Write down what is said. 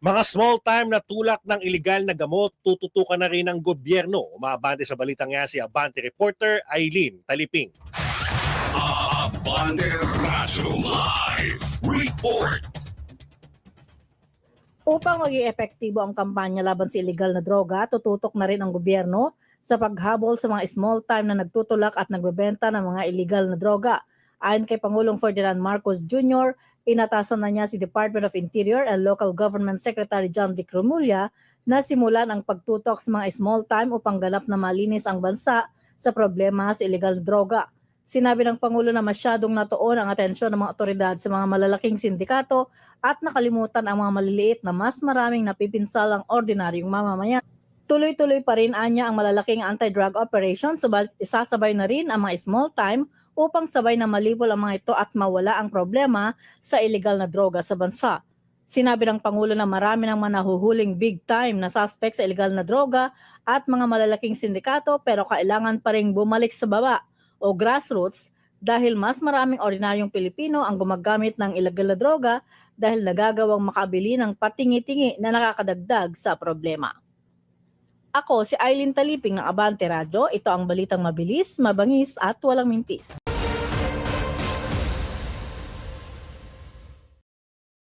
Mga small-time na tulak ng ilegal na gamot, tututukan na rin ng gobyerno. Umabante sa balitang nga si Abante reporter Eileen Taliping. Abante Radyo Live Report. Upang maging epektibo ang kampanya laban sa illegal na droga, tututok na rin ang gobyerno sa paghabol sa mga small time na nagtutulak at nagbebenta ng mga illegal na droga. Ayon kay Pangulong Ferdinand Marcos Jr., inatasan na niya si Department of Interior and Local Government Secretary John Vic Romulia na simulan ang pagtutok sa mga small time upang ganap na malinis ang bansa sa problema sa illegal na droga. Sinabi ng Pangulo na masyadong natuon ang atensyon ng mga otoridad sa mga malalaking sindikato at nakalimutan ang mga maliliit na mas maraming napipinsalang ordinaryong mamamayan. Tuloy-tuloy pa rin anya ang malalaking anti-drug operation subalit isasabay na rin ang mga small time upang sabay na malibol ang mga ito at mawala ang problema sa illegal na droga sa bansa. Sinabi ng Pangulo na marami ng mga nahuhuling big time na suspect sa illegal na droga at mga malalaking sindikato pero kailangan pa rin bumalik sa baba o grassroots dahil mas maraming ordinaryong Pilipino ang gumagamit ng illegal na droga dahil nagagawang makabili ng patingi-tingi na nakakadagdag sa problema. Ako si Eileen Taliping ng Abante Radyo. Ito ang balitang mabilis, mabangis at walang mintis.